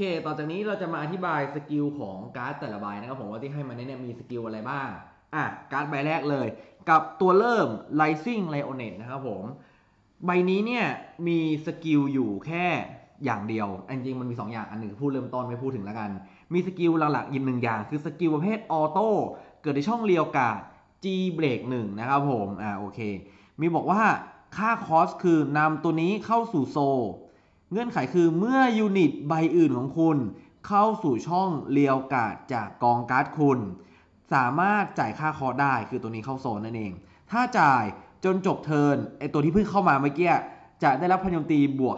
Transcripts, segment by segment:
เค ต่อจากนี้เราจะมาอธิบายสกิลของการ์ดแต่ละใบนะครับผมว่าที่ให้มาเนี่ยมีสกิลอะไรบ้าง อะ การ์ดใบแรกเลย กับตัวเริ่ม Rising Lionet นะครับผม ใบนี้เนี่ยมีสกิลอยู่แค่อย่างเดียว จริงๆมันมี 2 อย่าง อันหนึ่งพูดเริ่มต้นไม่พูดถึงแล้วกัน มีสกิลหลักๆอีกหนึ่งอย่าง คือสกิลประเภทออโต้ เกิดในช่องเรียวกาด G Break 1นะครับผม อ่าโอเค มีบอกว่าค่าคอสคือนำตัวนี้เข้าสู่โซ เงื่อนไขคือเมื่อยูนิตใบอื่นของคุณ เข้าสู่ช่องเรียวกาดจากกองการ์ดคุณ สามารถจ่ายค่าคอได้คือตัวนี้เข้าโซนนั่นเอง ถ้าจ่ายจนจบเทิร์นไอตัวที่เพิ่งเข้ามาเมื่อกี้จะได้รับพลังโจมตีบวก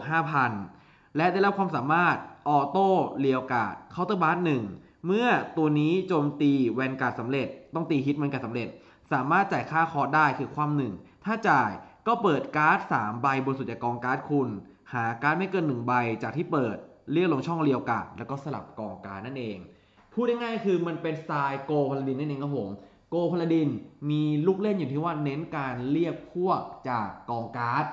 5,000 และได้รับความสามารถออโต้เรียวกาดเคาน์เตอร์บาร์หนึ่งเมื่อตัวนี้โจมตีแวนการ์ดสำเร็จ ต้องตีฮิตแวนการ์ดสำเร็จ สามารถจ่ายค่าคอได้คือความหนึ่งถ้าจ่ายก็เปิดการ์ด3ใบบนสุดจากกองการ์ดคุณ หาการไม่เกิน 1 ใบจากที่เปิดเรียกลงช่องเรียวกาดแล้วก็สลับกองการนั่นเอง พูดง่ายๆคือมันเป็นสไตล์โกพลาดินนั่นเองครับผมโกพลาดินมีลูกเล่นอยู่ที่ว่าเน้นการเรียกพวกจากกองการ์ด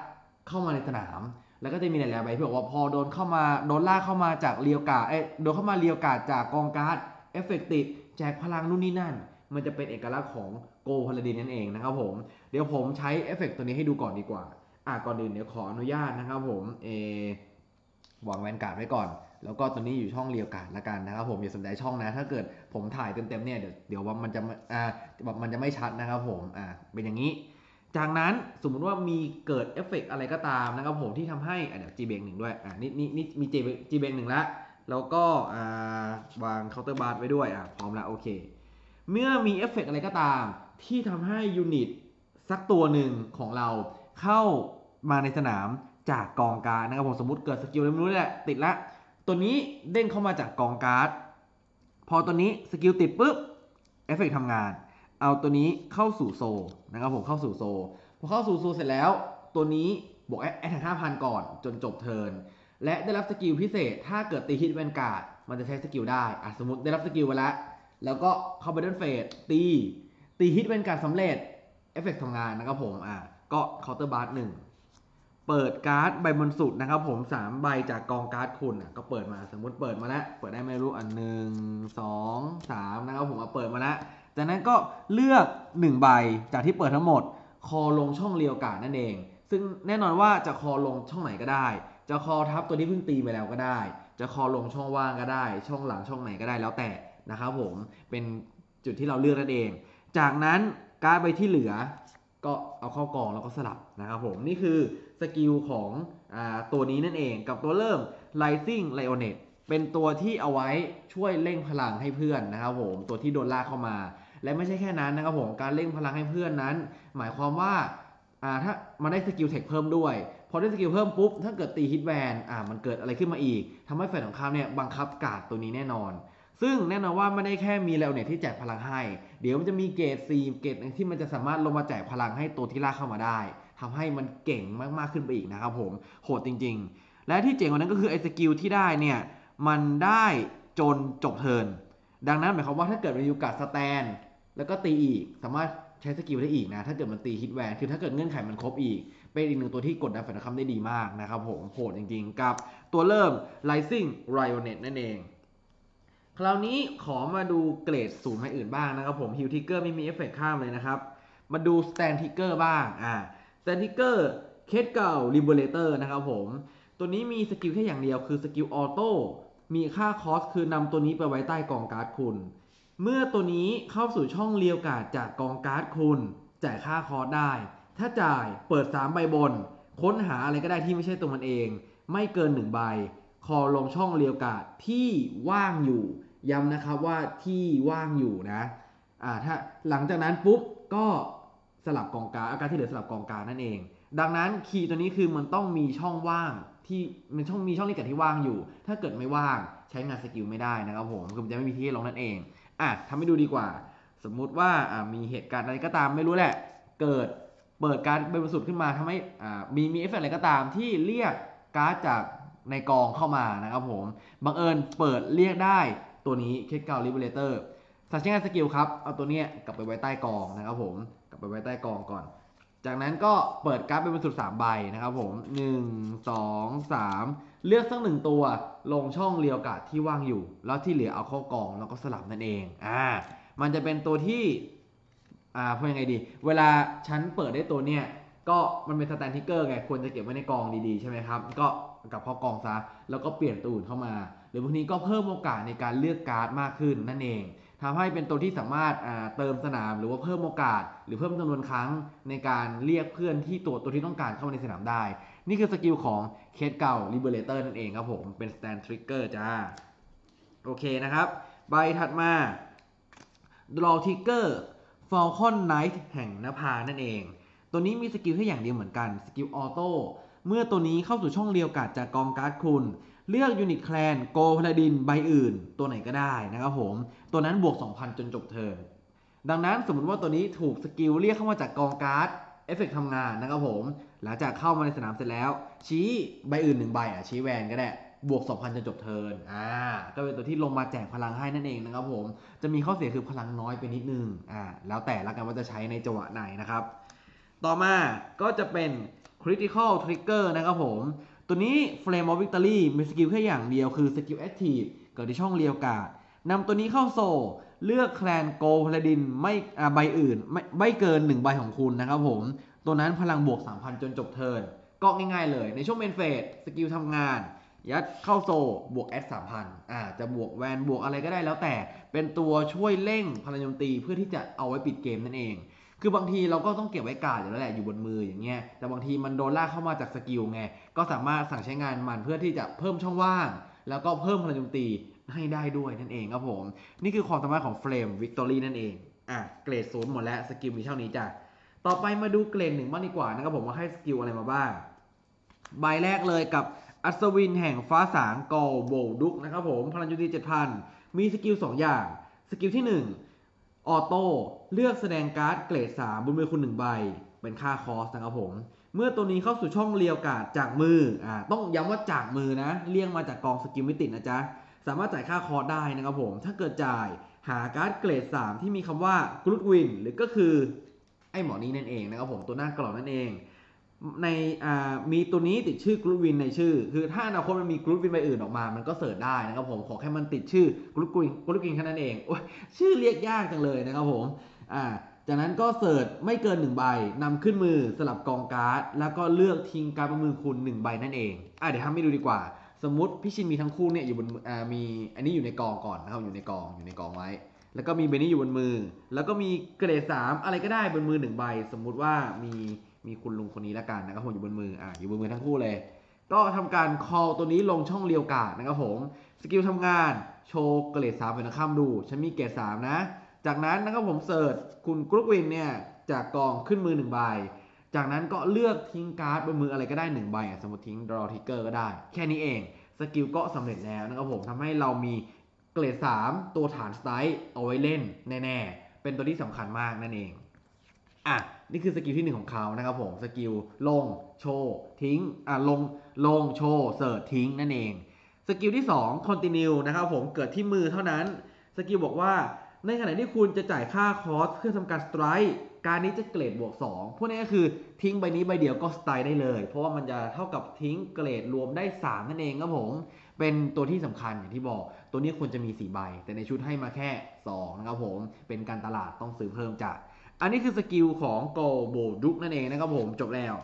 เข้ามาในสนาม แล้วก็จะมีหลายๆใบที่บอกว่าพอโดนเข้ามาโดนล่าเข้ามาจากเรียวกาดเอ้ยโดนเข้ามาเรียวกาดจากกองการ์ดเอฟเฟกติดแจกพลังนู่นนี่นั่น มันจะเป็นเอกลักษณ์ของโกพลาดินนั่นเองนะครับผม เดี๋ยวผมใช้เอฟเฟกตัวนี้ให้ดูก่อนดีกว่า อะก่อนอื่นเดี๋ยวขออนุญาตนะครับผมเอวางแวนการ์ดไว้ก่อน แล้วก็ตัวนี้อยู่ช่องเรียวการ์ดละกันนะครับผมอย่าสนใจช่องนะ ถ้าเกิดผมถ่ายเต็มๆเนี่ยเดี๋ยวเดี๋ยวว่ามันจะอ่าแบบมันจะไม่ชัดนะครับผมอ่าเป็นอย่างนี้ จากนั้นสมมุติว่ามีเกิดเอฟเฟกอะไรก็ตามนะครับผมที่ทำให้อะเดี๋ยว G เบงหนึ่งด้วยอ่านี่นี่นี่มี G G เบงหนึ่งละแล้วก็อ่าวางเคาน์เตอร์บาร์ไว้ด้วยอะพร้อมแล้วโอเค เมื่อมีเอฟเฟกอะไรก็ตามที่ทำให้ยูนิตสักตัวหนึ่งของเรา เข้ามาในสนามจากกองการนะครับผมสมมติเกิดสกิลไม่รู้แหละติดละตัวนี้เด้งเข้ามาจากกองการ์ดพอตัวนี้สกิลติดปุ๊บเอฟเฟกทำงาน เอาตัวนี้เข้าสู่โซนะครับผมเข้าสู่โซพอเข้าสู่โซเสร็จแล้ว ตัวนี้บวกแอดแท็กห้าพันก่อนจนจบเทิร์นและได้รับสกิลพิเศษ ถ้าเกิดตีฮิตแวนการ์ดมันจะใช้สกิลได้อะสมมติได้รับสกิลไปแล้วแล้วก็เข้าไปเดินเฟสตีตีฮิตแวนการ์ดสำเร็จเอฟเฟกทำงานนะครับผมอะ ก็เคาน์เตอร์บาร์หนึ่งเปิดการ์ดใบบนสุดนะครับ ผม3ใบจากกองการ์ดคุณอะก็เปิดมาสมมติเปิดมาแล้วเปิดได้ไม่รู้อันหนึ่งสองสามนะครับผมเอาเปิดมาแล้วจากนั้นก็เลือก1ใบจากที่เปิดทั้งหมด คอลงช่องเรียวกาดนั่นเอง ซึ่งแน่นอนว่าจะคอลงช่องไหนก็ได้ จะคอทับตัวที่เพิ่งตีไปแล้วก็ได้ จะคอลงช่องว่างก็ได้ ช่องหลังช่องไหนก็ได้แล้วแต่นะครับผมเป็นจุดที่เราเลือกนั่นเอง จากนั้นการ์ดใบที่เหลือ ก็เอาเข้ากองแล้วก็สลับนะครับผมนี่คือสกิลของอตัวนี้นั่นเองกับตัวเริ่ม Rising Lionet เป็นตัวที่เอาไว้ช่วยเร่งพลังให้เพื่อนนะครับผมตัวที่โดนลากเข้ามา และไม่ใช่แค่นั้นนะครับผมการเร่งพลังให้เพื่อนนั้น หมายความว่าอ่าถ้ามันได้สกิลเทคเพิ่มด้วย พอได้สกิลเพิ่มปุ๊บ ถ้าเกิดตีฮิตแวนอ่ามันเกิดอะไรขึ้นมาอีกทำให้ฝ่ายของข้ามเนี่ยบังคับกาดตัวนี้แน่นอน ซึ่งแน่นอนว่าไม่ได้แค่มีเลวเน็ตที่แจกพลังให้ เดี๋ยวมันจะมีเกรดซีเกรดที่มันจะสามารถลงมาแจกพลังให้ตัวที่ลากเข้ามาได้ทำให้มันเก่งมากๆขึ้นไปอีกนะครับผมโหดจริง ๆ และที่เจ๋งกว่านั้นก็คือไอ้สกิลที่ได้เนี่ยมันได้จนจบเทิร์นดังนั้นหมายความว่าถ้าเกิดมีโอกาสสแตน แล้วก็ตีอีกสามารถใช้สกิลได้อีกนะ ถ้าเกิดมันตีฮิตแวนคือถ้าเกิดเงื่อนไขมันครบอีก เป็นอีกหนึ่งตัวที่กดดันฝ่ายตรงข้ามได้ดีมากนะครับผมโหดจริงๆ กับตัวเริ่ม Rising Rionet นั่นเอง คราวนี้ขอมาดูเกรดศูนย์ไม้อื่นบ้างนะครับผมฮิวทิกเกอร์ไม่มีเอฟเฟกข้ามเลยนะครับ มาดูสแตนทิกเกอร์บ้างอ่าสแตนทิกเกอร์เคสเก่าลิเบเลเตอร์นะครับผม ตัวนี้มีสกิลแค่อย่างเดียวคือสกิลออโต้มีค่าคอสคือนำตัวนี้ไปไว้ใต้กองการ์ดคุณ เมื่อตัวนี้เข้าสู่ช่องเรียวกาดจากกองการ์ดคุณ จ่ายค่าคอสได้ ถ้าจ่ายเปิด 3 ใบบน ค้นหาอะไรก็ได้ที่ไม่ใช่ตัวมันเอง ไม่เกิน 1 ใบ คอลงช่องเรียวกาดที่ว่างอยู่ ย้ำนะครับว่าที่ว่างอยู่นะอ่าถ้าหลังจากนั้นปุ๊บก็สลับกองการอาการที่เหลือสลับกองการนั่นเอง ดังนั้นคีย์ตัวนี้คือมันต้องมีช่องว่างที่มันช่องมีช่องเรียกการที่ว่างอยู่ ถ้าเกิดไม่ว่างใช้งานสกิลไม่ได้นะครับผมคือมันจะไม่มีที่ให้ลงนั่นเองอะทำให้ดูดีกว่า สมมุติว่าอ่ามีเหตุการณ์อะไรก็ตามไม่รู้แหละ เกิดเปิดการ์ดใบบริสุทธิ์ขึ้นมาทำให้อ่ามีมีเอฟเฟกต์อะไรก็ตามที่เรียกการ์ดจากในกองเข้ามานะครับผมบังเอิญเปิดเรียกได้ ตัวนี้เคสเก่าลิเบเลเตอร์สัญชาตสกิลครับ เอาตัวเนี้ยกลับไปไว้ใต้กองนะครับผม กลับไปไว้ใต้กองก่อน จากนั้นก็เปิดการ์ดเป็นบรรสุด3ใบนะครับผม1 2 3เลือกสักหนึ่งตัวลงช่องเรียวกาดที่ว่างอยู่ แล้วที่เหลือเอาเข้ากองแล้วก็สลับนั่นเอง อ่า มันจะเป็นตัวที่ อ่าพูดยังไงดี เวลาฉันเปิดได้ตัวเนี้ยก็มันเป็นสแตนทิกเกอร์ไงควรจะเก็บไว้ในกองดีๆใช่ไหมครับ ก็กลับเข้ากองซะ แล้วก็เปลี่ยนตัวอื่นเข้ามา หรือบางทีก็เพิ่มโอกาสในการเลือกการ์ดมากขึ้นนั่นเองทำให้เป็นตัวที่สามารถเติมสนามหรือว่าเพิ่มโอกาส หรือเพิ่มจำนวนครั้งในการเรียกเพื่อนที่ตัวตัวที่ต้องการเข้ามาในสนามได้ นี่คือสกิลของเคสเก่า Liberator นั่นเองครับผม เป็น Stand Trigger จ้า โอเคนะครับ ใบถัดมา Draw Trigger Falcon Knight แห่งนภานั่นเอง ตัวนี้มีสกิลแค่อย่างเดียวเหมือนกัน สกิลออโต้ เมื่อตัวนี้เข้าสู่ช่องเรียวกัดจากกองการ์ดคุณ เลือกยูนิตแคลนโกพลาดินใบอื่น ตัวไหนก็ได้นะครับผม ตัวนั้นบวก 2,000 จนจบเทิร์นดังนั้นสมมติว่าตัวนี้ถูกสกิลเรียกเข้ามาจากกองการ์ดเอฟเฟกทำงานนะครับผม หลังจากเข้ามาในสนามเสร็จแล้ว ชี้ใบอื่นหนึ่งใบอะชี้แวนก็ได้บวก 2,000 จนจบเทิร์นอ่าก็เป็นตัวที่ลงมาแจกพลังให้นั่นเองนะครับผม จะมีข้อเสียคือพลังน้อยไปนิดนึงอ่าแล้วแต่ละกันว่าจะใช้ในจังหวะไหนนะครับ ต่อมาก็จะเป็น critical trigger นะครับผม ตัวนี้ flame of victory มีสกิลแค่อย่างเดียวคือสกิล active เกิดที่ช่องเรียวกาดนำตัวนี้เข้าโซเลือกแคลนโกพลาดินไม่ใบอื่น ไม่ไม่เกิน 1 ใบของคุณนะครับผม ตัวนั้นพลังบวก 3,000 จนจบเทิร์นก็ง่ายๆเลย ในช่วงเมนเฟสสกิลทำงาน ยัดเข้าโซบวกแอด3,000อ่าจะบวกแวนบวกอะไรก็ได้แล้วแต่ เป็นตัวช่วยเร่งพลังโจมตีเพื่อที่จะเอาไว้ปิดเกมนั่นเอง คือบางทีเราก็ต้องเก็บไว้กาดอยู่แล้วแหละอยู่บนมืออย่างเงี้ย แต่บางทีมันโดนลากเข้ามาจากสกิลไง ก็สามารถสั่งใช้งานมันเพื่อที่จะเพิ่มช่องว่าง แล้วก็เพิ่มพลังโจมตีให้ได้ด้วยนั่นเองครับผม นี่คือความสามารถของเฟรมวิกตอรี่นั่นเอง อะ เกรดศูนย์หมดแล้วสกิลมีเท่านี้จ้ะ ต่อไปมาดูเกรดหนึ่งบ้างดีกว่านะครับผมว่าให้สกิลอะไรมาบ้าง ใบแรกเลยกับอัศวินแห่งฟ้าสางกอลโบดุกนะครับผมพลังโจมตี7,000มีสกิล2อย่าง สกิลที่1 ออโต้เลือกแสดงการ์ดเกรด 3 บนมือคุณ 1 ใบ เป็นค่าคอสนะครับผม เมื่อตัวนี้เข้าสู่ช่องเรียวกาดจากมืออ่าต้องย้ำว่าจากมือนะเลี่ยงมาจากกองสกิลไม่ติดนะจ๊ะ สามารถจ่ายค่าคอสได้นะครับผม ถ้าเกิดจ่ายหาการ์ดเกรด 3 ที่มีคำว่ากรุดวินหรือก็คือไอ้หมอนี้นั่นเองนะครับผมตัวหน้ากรอบนั่นเอง ในอ่ามีตัวนี้ติดชื่อกรุ๊ปวินในชื่อ คือถ้าอนาคตมันมีกรุ๊ปวินใบอื่นออกมา มันก็เสิร์ชได้นะครับผมขอแค่มันติดชื่อกรุ๊ปวินกรุ๊ปวินแค่นั้นเองโอ้ยชื่อเรียกยากจังเลยนะครับผมอ่าจากนั้นก็เสิร์ชไม่เกินหนึ่งใบนำขึ้นมือสลับกองการ์ด แล้วก็เลือกทิ้งการ์ดบนมือคุณหนึ่งใบนั่นเองอ่าเดี๋ยวทำให้ดูดีกว่า สมมติพี่ชินมีทั้งคู่เนี่ยอยู่บนมืออ่ามีอันนี้อยู่ในกองก่อนนะครับอยู่ในกองอยู่ในกองไว้ แล้วก็มีเบนนี่อยู่บนมือ แล้วก็มีเกรดสามอะไรก็ได้บนมือหนึ่งใบสมมุติว่ามี มีคุณลุงคนนี้ละกันนะครับผมอยู่บนมืออะอยู่บนมือทั้งคู่เลย ก็ทำการ call ตัวนี้ลงช่องเรียวกาดนะครับผมสกิลทำงานโชว์เกรดสามเป็นข้ามดูฉันมีเกรดสามนะ จากนั้นนะครับผมเสิร์ชคุณกรุ๊ปวินเนี่ยจากกองขึ้นมือหนึ่งใบจากนั้นก็เลือกทิ้งการ์ดบนมืออะไรก็ได้หนึ่งใบสมมติทิ้ง draw trigger ก็ได้ แค่นี้เองสกิลก็สำเร็จแล้วนะครับผมทำให้เรามีเกรด3 ตัวฐานสไตล์เอาไว้เล่นแน่ ๆ เป็นตัวที่สำคัญมากนั่นเองอะ นี่คือสกิลที่ 1 ของเขานะครับผมสกิลลงโชว์ทิ้งอะลงลงโชว์เสิร์ชทิ้งนั่นเองสกิลที่2 continue นะครับผมเกิดที่มือเท่านั้นสกิลบอกว่าในขณะที่คุณจะจ่ายค่าคอสเพื่อทำการสไตร์การนี้จะเกรดบวก2พวกนี้ก็คือทิ้งใบนี้ใบเดียวก็สไตร์ได้เลย เพราะว่ามันจะเท่ากับทิ้งเกรดรวมได้ 3 นั่นเองครับผม เป็นตัวที่สำคัญอย่างที่บอก ตัวนี้ควรจะมี 4 ใบ แต่ในชุดให้มาแค่ 2 นะครับผม เป็นการตลาดต้องซื้อเพิ่มจ้ะ อันนี้คือสกิลของโกโบดุกนั่นเองนะครับผมจบแล้ว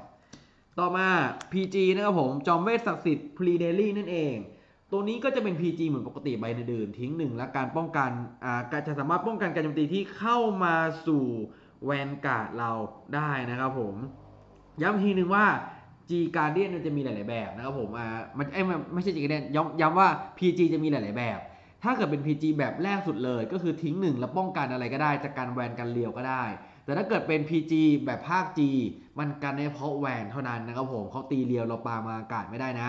ต่อมา PG นะครับผมจอมเวทศักดิ์สิทธิ์พรีเดลี่นั่นเอง ตัวนี้ก็จะเป็น PG เหมือนปกติใบอื่นๆทิ้งหนึ่งและการป้องกันอ่าจะสามารถป้องกันการโจมตีที่เข้ามาสู่แวนการ์ดเราได้นะครับผม ย้ำทีหนึ่งว่า G Guardian มันจะมีหลาย ๆ แบบนะครับผมอ่ามันเอ้ไม่ไม่ใช่ G Guardian ย้ำย้ำว่า PG จะมีหลาย ๆ แบบ ถ้าเกิดเป็น PG แบบแรกสุดเลย ก็คือทิ้งหนึ่งแล้วป้องกันอะไรก็ได้ จากการแวนกันเลียวก็ได้ แต่ถ้าเกิดเป็น PG แบบภาค G มันกันได้เฉพาะแวนเท่านั้นนะครับผมเขาตีเลียวเราปามาอากาศไม่ได้นะ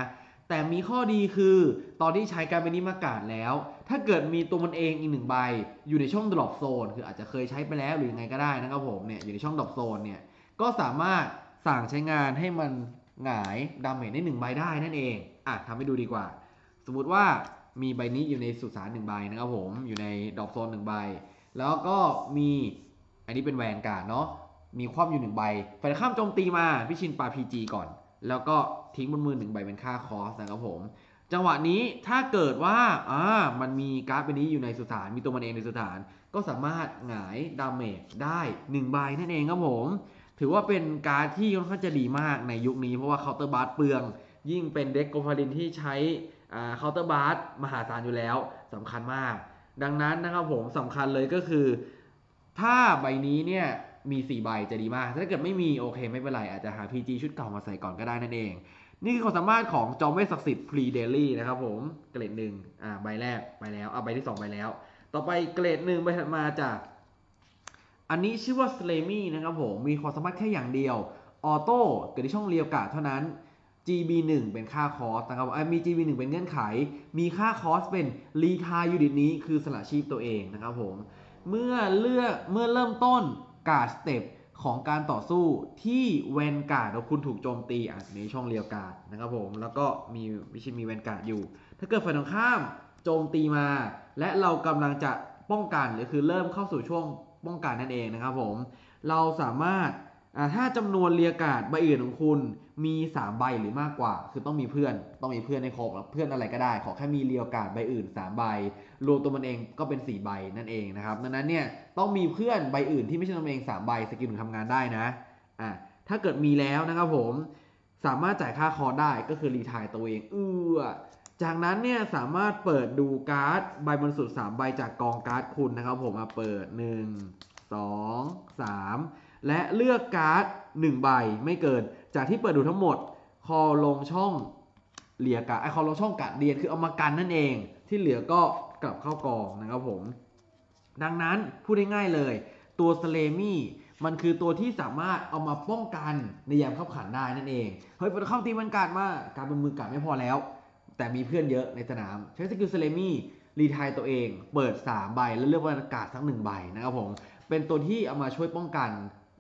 แต่มีข้อดีคือ ตอนที่ใช้การเป็นนิมากาศแล้ว ถ้าเกิดมีตัวมันเองอีกหนึ่งใบ อยู่ในช่อง drop zone คืออาจจะเคยใช้ไปแล้วหรือยังไงก็ได้นะครับผมเนี่ยอยู่ในช่อง drop zone เนี่ยก็สามารถสั่งใช้งานให้มันหงายดาเมจได้หนึ่งใบได้นั่นเองอะทำให้ดูดีกว่า สมมุติว่า มีใบนี้อยู่ในสุสานหนึ่งใบนะครับผมอยู่ในดอปโซนหนึ่งใบ แล้วก็มีอันนี้เป็นแวนการ์ดเนาะมีคว่ำอยู่หนึ่งใบฝ่ายข้ามโจมตีมาพี่ชินปาพีจีก่อน แล้วก็ทิ้งบนมือหนึ่งใบเป็นค่าคอสนะครับผม จังหวะนี้ถ้าเกิดว่าอ่ามันมีการ์ดใบนี้อยู่ในสุสานมีตัวมันเองในสุสาน ก็สามารถหงายดาเมจได้1ใบนั่นเองครับผม ถือว่าเป็นการ์ดที่ค่อนข้างจะดีมากในยุคนี้เพราะว่าเคาน์เตอร์บาร์เปลือง ยิ่งเป็นเด็กโกฟาลินที่ใช้ เคาน์เตอร์บาร์มหาศาลอยู่แล้วสำคัญมาก ดังนั้นนะครับผมสำคัญเลยก็คือ ถ้าใบนี้เนี่ยมี4ใบจะดีมาก ถ้าเกิดไม่มีโอเคไม่เป็นไร อาจจะหา PG ชุดเก่ามาใส่ก่อนก็ได้นั่นเอง นี่คือความสามารถของจอมเวทศักดิ์สิทธิ์ Pre Daily นะครับผมเกรดหนึ่งอ่าใบแรกไปแล้วอ่าใบที่ 2 ไปแล้ว ต่อไปเกรดหนึ่งใบถัดมาจากอันนี้ชื่อว่า s l a m y นะครับผมมีความสามารถแค่อย่างเดียวออโต้เกิดที่ช่องเรียวกาดเท่านั้น GB1 เป็นค่าคอสนะครับอะมี GB1 เป็นเงื่อนไข มีค่าคอสเป็นรีทายยูนิตนี้คือสละชีพตัวเองนะครับผม เมื่อเลือกเมื่อเริ่มต้นการ์ดสเต็ปของการต่อสู้ที่แวนการ์ดคุณถูกโจมตีอะในช่องเรียวการ์ดนะครับผม แล้วก็มีวิชิมีแวนการ์ดอยู่ ถ้าเกิดฝ่ายตรงข้ามโจมตีมา และเรากำลังจะป้องกันหรือคือเริ่มเข้าสู่ช่วงป้องกันนั่นเองนะครับผม เราสามารถ ถ้าจำนวนเรียการ์ดใบอื่นของคุณมี 3 ใบหรือมากกว่า คือต้องมีเพื่อน ต้องมีเพื่อนในครบแล้วเพื่อนอะไรก็ได้ ขอแค่มีเรียการ์ดใบอื่น 3 ใบ รวมตัวมันเองก็เป็น 4 ใบนั่นเองนะครับ ดังนั้นเนี่ยต้องมีเพื่อนใบอื่นที่ไม่ใช่ตัวเอง 3 ใบสกิลถึงทำงานได้นะ อะ ถ้าเกิดมีแล้วนะครับผม สามารถจ่ายค่าคอร์สได้ก็คือรีทายตัวเองเอื้อจากนั้นเนี่ยสามารถเปิดดูการ์ดใบบนสุด 3 ใบจากกองการ์ดคุณนะครับ ผมมาเปิด 1 2 3และเลือกการ์ด1ใบไม่เกิน จากที่เปิดดูทั้งหมด คอลงช่องเหลียกะไอคอลงช่องกัดเรียนคือเอามากันนั่นเอง ที่เหลือก็กลับเข้ากองนะครับผม ดังนั้นพูดง่ายๆเลย ตัวสเลมี่มันคือตัวที่สามารถเอามาป้องกันในยามเข้าขันได้นั่นเองเฮ้ยพอเข้าตีมันกาดมาการเป็นมือกาดไม่พอแล้ว แต่มีเพื่อนเยอะในสนามใช้สกิลสเลมี่รีทายตัวเอง เปิด 3 ใบแล้วเลือกว่ากาดทั้งใบนะครับผมเป็นตัวที่เอามาช่วยป้องกัน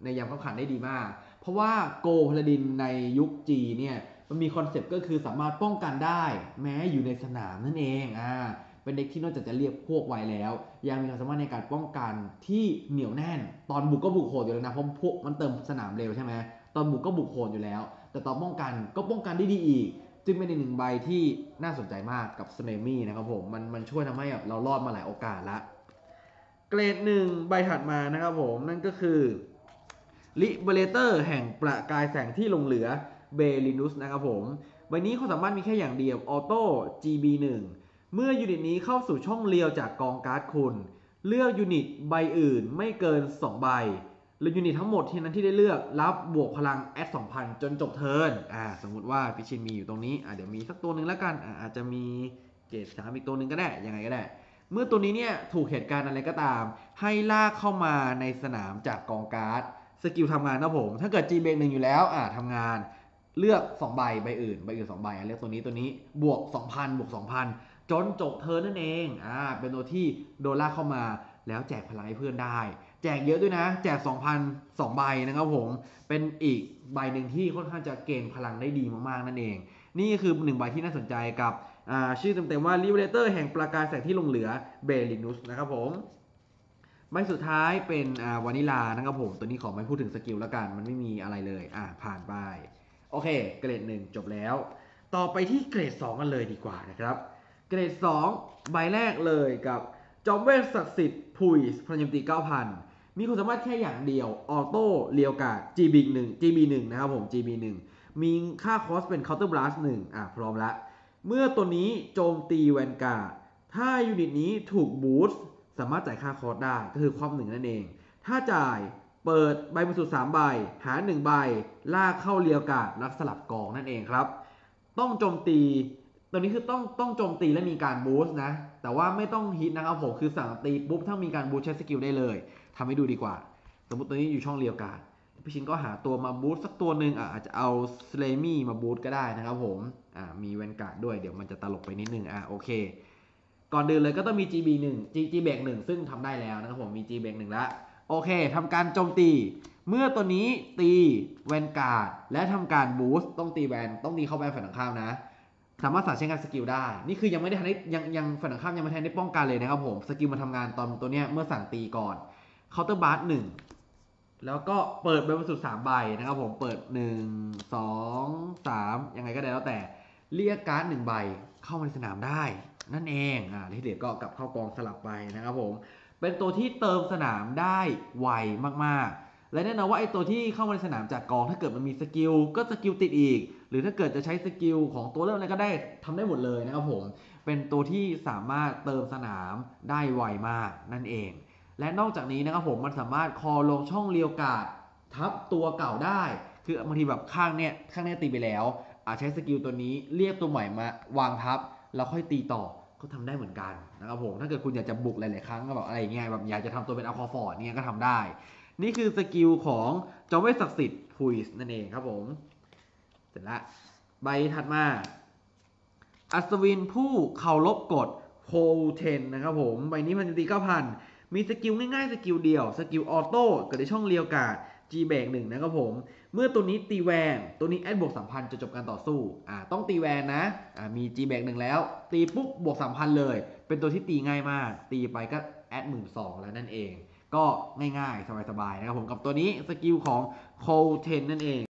ในยามข้าขันได้ดีมาก เพราะว่าโกพลาดินในยุคจีเนี่ยมันมีคอนเซปต์ก็คือสามารถป้องกันได้ แม้อยู่ในสนามนั่นเองอ่าเป็นเด็กที่นอกจากจะเรียกพวกไวแล้ว ยังมีความสามารถในการป้องกันที่เหนียวแน่น ตอนบุกก็บุกโหดอยู่แล้วนะเพราะพวกมันเติมสนามเร็วใช่ไหมตอนบุกก็บุกโหดอยู่แล้ว แต่ตอนป้องกันก็ป้องกันได้ดีอีกจึงเป็นอีกหนึ่งใบที่น่าสนใจมากกับสเนมี่นะครับผมมันมันช่วยทำให้แบบเรารอดมาหลายโอกาสละเกรดหนึ่งใบถัดมานะครับผมนั่นก็คือ ลิเบเลเตอร์แห่งประกายแสงที่ลงเหลือเบลินุสนะครับผมใบนี้ความสามารถมีแค่อย่างเดียวออโต้ GB1 เมื่อยูนิตนี้เข้าสู่ช่องเลียวจากกองการ์ดคุณ เลือกยูนิตใบอื่นไม่เกิน 2 ใบหรือยูนิตทั้งหมดที่นั้นที่ได้เลือกรับบวกพลังแอด2,000 จนจบเทิร์นอ่าสมมุติว่าพิชินมีอยู่ตรงนี้อ่าเดี๋ยวมีสักตัวหนึ่งแล้วกันอ่าอาจจะมีเกรดสามอีกตัวหนึ่งก็ได้ยังไงก็ได้ เมื่อตัวนี้เนี่ยถูกเหตุการณ์อะไรก็ตาม ให้ลากเข้ามาในสนามจากกองการ์ด สกิลทำงานนะผม ถ้าเกิด G เบรกหนึ่งอยู่แล้วอ่าทำงานเลือก 2 ใบใบอื่นใบอื่น2ใบอะเลือกตัวนี้ตัวนี้บวก 2,000 บวก 2,000 จนจบเทิร์นั่นเองอ่าเป็นตัวที่โดนลากเข้ามาแล้วแจกพลังให้เพื่อนได้ แจกเยอะด้วยนะ แจก 2,000 2ใบนะครับผม เป็นอีกใบหนึ่งที่ค่อนข้างจะเกณฑ์พลังได้ดีมากๆนั่นเอง นี่คือหนึ่งใบที่น่าสนใจกับอ่าชื่อเต็มๆว่า Liberator แห่งประกายแสงที่ลงเหลือเบลินุสนะครับผม ใบสุดท้ายเป็นอ่าวานิลานะครับผม ตัวนี้ขอไม่พูดถึงสกิลแล้วกัน มันไม่มีอะไรเลย อ่าผ่านไป โอเค เกรดหนึ่งจบแล้ว ต่อไปที่เกรด2กันเลยดีกว่านะครับ เกรด2ใบแรกเลยกับจอมเวทศักดิ์สิทธิ์พุยพลังยมตี9,000มีความสามารถแค่อย่างเดียว ออโต้เรียวกาด GB 1 GB 1นะครับผม GB 1มีค่าคอสเป็น Counter Blast 1อะพร้อมละ เมื่อตัวนี้โจมตีแวนกาถ้ายูนิตนี้ถูกบูสต์ สามารถจ่ายค่าคอร์สได้ก็คือความหนึ่งนั่นเอง ถ้าจ่ายเปิดใบบรรจุสามใบ หาหนึ่งใบ ลากเข้าเรียวกาดแล้วสลับกองนั่นเองครับ ต้องโจมตีตัวนี้คือต้องต้องโจมตีและมีการบูสต์นะ แต่ว่าไม่ต้องฮิตนะครับผมคือสั่งตีปุ๊บถ้ามีการบูสต์ใช้สกิลได้เลยทำให้ดูดีกว่า สมมติตัวนี้อยู่ช่องเรียวกาดพี่ชินก็หาตัวมาบูสต์สักตัวหนึ่งอะอาจจะเอาสเลมี่มาบูสต์ก็ได้นะครับผมอ่ามีแวนการ์ดด้วยเดี๋ยวมันจะตลกไปนิดนึงอะโอเค ก่อนดื่นเลยก็ต้องมี GB 1 G G เบรก1ซึ่งทำได้แล้วนะครับผมมี G เบรก1แล้วโอเคทำการโจมตี เมื่อตัวนี้ตีแวนการ์ดและทำการบูสต์ต้องตีแวนต้องตีเข้าแวนฝ่ายตรงข้ามนะ สามารถสั่งใช้งานสกิลได้ นี่คือยังไม่ได้ทันได้ยังยังฝ่ายตรงข้ามยังไม่ทันได้ป้องกันเลยนะครับผมสกิลมาทำงานตอนตัวเนี้ยเมื่อสั่งตีก่อนเคาน์เตอร์บาร์หนึ่งแล้วก็เปิดใบบรรสุดสามใบนะครับผมเปิดหนึ่งสองสามยังไงก็ได้แล้วแต่เรียกการ์ดหนึ่งใบเข้ามาในสนามได้ นั่นเองอ่าที่เหลือก็กลับเข้ากองสลับไปนะครับผม เป็นตัวที่เติมสนามได้ไวมากๆ และแน่นอนว่าไอ้ตัวที่เข้ามาในสนามจากกองถ้าเกิดมันมีสกิลก็สกิลติดอีก หรือถ้าเกิดจะใช้สกิลของตัวเริ่มอะไรก็ได้ทำได้หมดเลยนะครับผม เป็นตัวที่สามารถเติมสนามได้ไวมากนั่นเอง และนอกจากนี้นะครับผมมันสามารถคอลงช่องเรียวกาดทับตัวเก่าได้ คือบางทีแบบข้างเนี้ยข้างเนี้ยตีไปแล้วอาจใช้สกิลตัวนี้เรียกตัวใหม่มาวางทับ แล้วค่อยตีต่อ ก็ทำได้เหมือนกันนะครับผมถ้าเกิดคุณอยากจะบุกหลาย ๆ ครั้งก็แบบอะไรเงี้ยแบบอยากจะทำตัวเป็นอัลคอฟอร์ดเนี่ยก็ทำได้ นี่คือสกิลของจอมเวทศักดิ์สิทธิ์พุยส์นั่นเองครับผม เสร็จละใบถัดมา อัศวินผู้เคารพกฎโพเทนนะครับผม ใบนี้พันตีเก้าพันมีสกิลง่าย ๆ สกิลเดียว สกิลออโต้เกิดในช่องเรียวกาด G แบกหนึ่งนะครับผม เมื่อตัวนี้ตีแวนตัวนี้แอดบวกสามพันจะจบการต่อสู้อ่าต้องตีแวนนะอ่ามี G แบกหนึ่งแล้ว ตีปุ๊บบวกสามพันเลย เป็นตัวที่ตีง่ายมาก ตีไปก็แอดหมื่นสองแล้วนั่นเอง ก็ง่ายๆ สบายๆนะครับผมกับตัวนี้สกิลของโคเทนนั่นเอง